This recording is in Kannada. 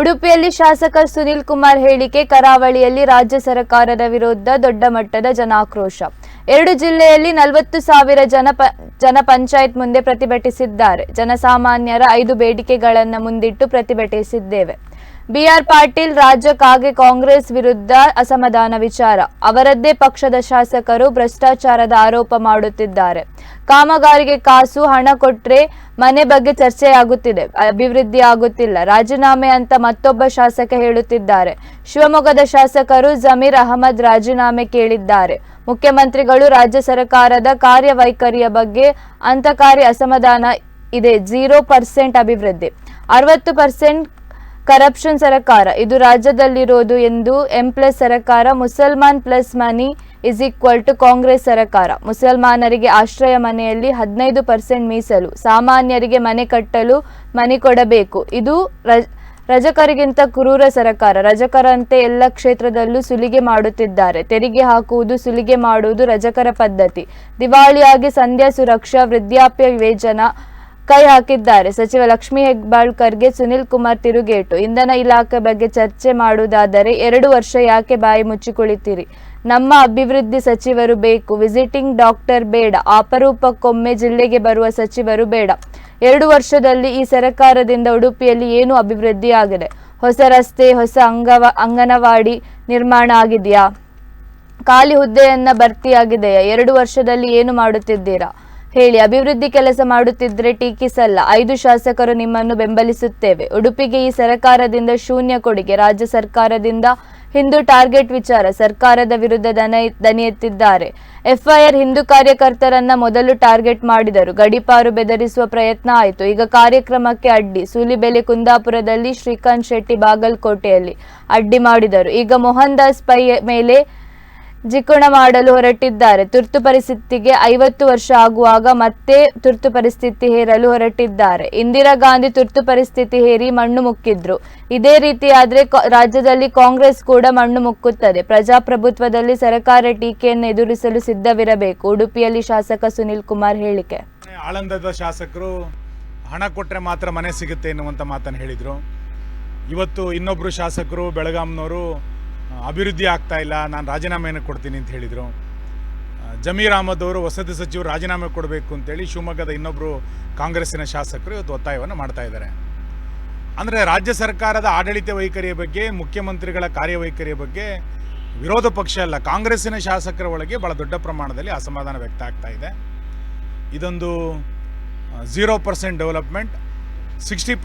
ಉಡುಪಿಯಲ್ಲಿ ಶಾಸಕ ಸುನಿಲ್ ಕುಮಾರ್ ಹೇಳಿಕೆ, ಕರಾವಳಿಯಲ್ಲಿ ರಾಜ್ಯ ಸರ್ಕಾರದ ವಿರುದ್ಧ ದೊಡ್ಡ ಮಟ್ಟದ ಜನಾಕ್ರೋಶ. ಎರಡು ಜಿಲ್ಲೆಯಲ್ಲಿ ನಲವತ್ತು ಸಾವಿರ ಜನ ಜನ ಪಂಚಾಯತ್ ಮುಂದೆ ಪ್ರತಿಭಟಿಸಿದ್ದಾರೆ. ಜನಸಾಮಾನ್ಯರ ಐದು ಬೇಡಿಕೆಗಳನ್ನು ಮುಂದಿಟ್ಟು ಪ್ರತಿಭಟಿಸಿದ್ದೇವೆ. ಬಿಆರ್ ಪಾಟೀಲ್ ರಾಜ್ಯಕ್ಕಾಗಿ ಕಾಂಗ್ರೆಸ್ ವಿರುದ್ಧ ಅಸಮಾಧಾನ ವಿಚಾರ. ಅವರದ್ದೇ ಪಕ್ಷದ ಶಾಸಕರು ಭ್ರಷ್ಟಾಚಾರದ ಆರೋಪ ಮಾಡುತ್ತಿದ್ದಾರೆ. ಕಾಮಗಾರಿಗೆ ಕಾಸು, ಹಣ ಕೊಟ್ರೆ ಮನೆ ಬಗ್ಗೆ ಚರ್ಚೆಯಾಗುತ್ತಿದೆ. ಅಭಿವೃದ್ಧಿ ಆಗುತ್ತಿಲ್ಲ. ರಾಜೀನಾಮೆ ಅಂತ ಮತ್ತೊಬ್ಬ ಶಾಸಕ ಹೇಳುತ್ತಿದ್ದಾರೆ. ಶಿವಮೊಗ್ಗದ ಶಾಸಕರು ಜಮೀರ್ ಅಹಮದ್ ರಾಜೀನಾಮೆ ಕೇಳಿದ್ದಾರೆ. ಮುಖ್ಯಮಂತ್ರಿಗಳು ರಾಜ್ಯ ಸರ್ಕಾರದ ಕಾರ್ಯವೈಖರಿಯ ಬಗ್ಗೆ ಅಂತಕಾರಿ ಅಸಮಾಧಾನ ಇದೆ. ಜೀರೋ ಪರ್ಸೆಂಟ್ ಅಭಿವೃದ್ಧಿ. ಅರವತ್ತು ಪರ್ಸೆಂಟ್ ಕರಪ್ಷನ್ ಸರ್ಕಾರ. ಇದು ರಾಜ್ಯದಲ್ಲಿರೋದು ಎಂದು ಎಂ ಪ್ಲಸ್ ಸರ್ಕಾರ, ಮುಸಲ್ಮಾನ್ plus money is equal to Congress ಸರ್ಕಾರ. ಮುಸಲ್ಮಾನರಿಗೆ ಆಶ್ರಯ ಮನೆಯಲ್ಲಿ ಹದಿನೈದು ಪರ್ಸೆಂಟ್ ಮೀಸಲು. ಸಾಮಾನ್ಯರಿಗೆ ಮನೆ ಕಟ್ಟಲು ಮನೆ ಕೊಡಬೇಕು. ಇದು ರಜಕರಿಗಿಂತ ಕ್ರೂರ ಸರಕಾರ. ರಜಕರಂತೆ ಎಲ್ಲ ಕ್ಷೇತ್ರದಲ್ಲೂ ಸುಲಿಗೆ ಮಾಡುತ್ತಿದ್ದಾರೆ. ತೆರಿಗೆ ಹಾಕುವುದು, ಸುಲಿಗೆ ಮಾಡುವುದು ರಜಕರ ಪದ್ಧತಿ. ದಿವಾಳಿಯಾಗಿ ಸಂಧ್ಯಾ ಸುರಕ್ಷಾ, ವೃದ್ಧಾಪ್ಯ ವೇತನ ಕೈ ಹಾಕಿದ್ದಾರೆ. ಸಚಿವ ಲಕ್ಷ್ಮೀ ಹೆಬ್ಬಾಳ್ಕರ್ಗೆ ಸುನಿಲ್ ಕುಮಾರ್ ತಿರುಗೇಟು. ಇಂಧನ ಇಲಾಖೆ ಬಗ್ಗೆ ಚರ್ಚೆ ಮಾಡುವುದಾದರೆ ಎರಡು ವರ್ಷ ಯಾಕೆ ಬಾಯಿ ಮುಚ್ಚಿಕೊಳ್ಳುತ್ತೀರಿ? ನಮ್ಮ ಅಭಿವೃದ್ಧಿ ಸಚಿವರು ಬೇಕು. ವಿಸಿಟಿಂಗ್ ಡಾಕ್ಟರ್ ಬೇಡ. ಅಪರೂಪಕ್ಕೊಮ್ಮೆ ಜಿಲ್ಲೆಗೆ ಬರುವ ಸಚಿವರು ಬೇಡ. ಎರಡು ವರ್ಷದಲ್ಲಿ ಈ ಸರಕಾರದಿಂದ ಉಡುಪಿಯಲ್ಲಿ ಏನು ಅಭಿವೃದ್ಧಿ ಆಗಿದೆ? ಹೊಸ ರಸ್ತೆ, ಹೊಸ ಅಂಗವ, ಅಂಗನವಾಡಿ ನಿರ್ಮಾಣ ಆಗಿದೆಯಾ? ಖಾಲಿ ಹುದ್ದೆಯನ್ನ ಭರ್ತಿಯಾಗಿದೆಯಾ? ಎರಡು ವರ್ಷದಲ್ಲಿ ಏನು ಮಾಡುತ್ತಿದ್ದೀರಾ? ಹೇಳಿ, ಅಭಿವೃದ್ಧಿ ಕೆಲಸ ಮಾಡುತ್ತಿದ್ರೆ ಟೀಕಿಸಲ್ಲ. ಐದು ಶಾಸಕರು ನಿಮ್ಮನ್ನು ಬೆಂಬಲಿಸುತ್ತೇವೆ. ಉಡುಪಿಗೆ ಈ ಸರ್ಕಾರದಿಂದ ಶೂನ್ಯ ಕೊಡುಗೆ. ರಾಜ್ಯ ಸರ್ಕಾರದಿಂದ ಹಿಂದೂ ಟಾರ್ಗೆಟ್ ವಿಚಾರ. ಸರ್ಕಾರದ ವಿರುದ್ಧ ದನ ದನಿ ಎತ್ತಿದ್ದಾರೆ. ಎಫ್ಐಆರ್ ಹಿಂದೂ ಕಾರ್ಯಕರ್ತರನ್ನ ಮೊದಲು ಟಾರ್ಗೆಟ್ ಮಾಡಿದರು. ಗಡಿಪಾರು ಬೆದರಿಸುವ ಪ್ರಯತ್ನ ಆಯಿತು. ಈಗ ಕಾರ್ಯಕ್ರಮಕ್ಕೆ ಅಡ್ಡಿ. ಸೂಲಿಬೆಲೆ ಕುಂದಾಪುರದಲ್ಲಿ ಶ್ರೀಕಾಂತ್ ಶೆಟ್ಟಿ ಬಾಗಲಕೋಟೆಯಲ್ಲಿ ಅಡ್ಡಿ ಮಾಡಿದರು. ಈಗ ಮೋಹನ್ ದಾಸ್ ಪೈ ಮೇಲೆ ಜಿಕುಣ ಮಾಡಲು ಹೊರಟಿದ್ದಾರೆ. ತುರ್ತು ಪರಿಸ್ಥಿತಿಗೆ ಐವತ್ತು ವರ್ಷ ಆಗುವಾಗ ಮತ್ತೆ ತುರ್ತು ಪರಿಸ್ಥಿತಿ ಹೇರಲು ಹೊರಟಿದ್ದಾರೆ. ಇಂದಿರಾ ಗಾಂಧಿ ತುರ್ತು ಪರಿಸ್ಥಿತಿ ಹೇರಿ ಮಣ್ಣು ಮುಕ್ಕಿದ್ರು. ಇದೇ ರೀತಿಯಾದ್ರೆ ರಾಜ್ಯದಲ್ಲಿ ಕಾಂಗ್ರೆಸ್ ಕೂಡ ಮಣ್ಣು ಮುಕ್ಕುತ್ತದೆ. ಪ್ರಜಾಪ್ರಭುತ್ವದಲ್ಲಿ ಸರ್ಕಾರ ಟೀಕೆಯನ್ನು ಎದುರಿಸಲು ಸಿದ್ಧವಿರಬೇಕು. ಉಡುಪಿಯಲ್ಲಿ ಶಾಸಕ ಸುನಿಲ್ ಕುಮಾರ್ ಹೇಳಿಕೆ. ಆಳಂದದ ಶಾಸಕರು ಹಣ ಕೊಟ್ಟರೆ ಮಾತ್ರ ಮನೆ ಸಿಗುತ್ತೆ ಎನ್ನುವಂತ ಮಾತನ್ನು ಹೇಳಿದರು. ಇವತ್ತು ಇನ್ನೊಬ್ಬರು ಶಾಸಕರು, ಬೆಳಗಾಂನವರು ಅಭಿವೃದ್ಧಿ ಆಗ್ತಾ ಇಲ್ಲ, ನಾನು ರಾಜೀನಾಮೆಯನ್ನು ಕೊಡ್ತೀನಿ ಅಂತ ಹೇಳಿದರು. ಜಮೀರ್ ಅಹಮದ್ ಅವರು ವಸತಿ ಸಚಿವರು ರಾಜೀನಾಮೆ ಕೊಡಬೇಕು ಅಂತೇಳಿ ಶಿವಮೊಗ್ಗದ ಇನ್ನೊಬ್ಬರು ಕಾಂಗ್ರೆಸ್ಸಿನ ಶಾಸಕರು ಇವತ್ತು ಒತ್ತಾಯವನ್ನು ಮಾಡ್ತಾ ಇದ್ದಾರೆ. ಅಂದರೆ ರಾಜ್ಯ ಸರ್ಕಾರದ ಆಡಳಿತ ವೈಖರಿಯ ಬಗ್ಗೆ, ಮುಖ್ಯಮಂತ್ರಿಗಳ ಕಾರ್ಯವೈಖರಿಯ ಬಗ್ಗೆ ವಿರೋಧ ಪಕ್ಷ ಅಲ್ಲ, ಕಾಂಗ್ರೆಸ್ಸಿನ ಶಾಸಕರ ಒಳಗೆ ಭಾಳ ದೊಡ್ಡ ಪ್ರಮಾಣದಲ್ಲಿ ಅಸಮಾಧಾನ ವ್ಯಕ್ತ ಆಗ್ತಾ ಇದೆ. ಇದೊಂದು ಝೀರೋ ಪರ್ಸೆಂಟ್ ಡೆವಲಪ್ಮೆಂಟ್ ಸಿಕ್ಸ್ಟಿ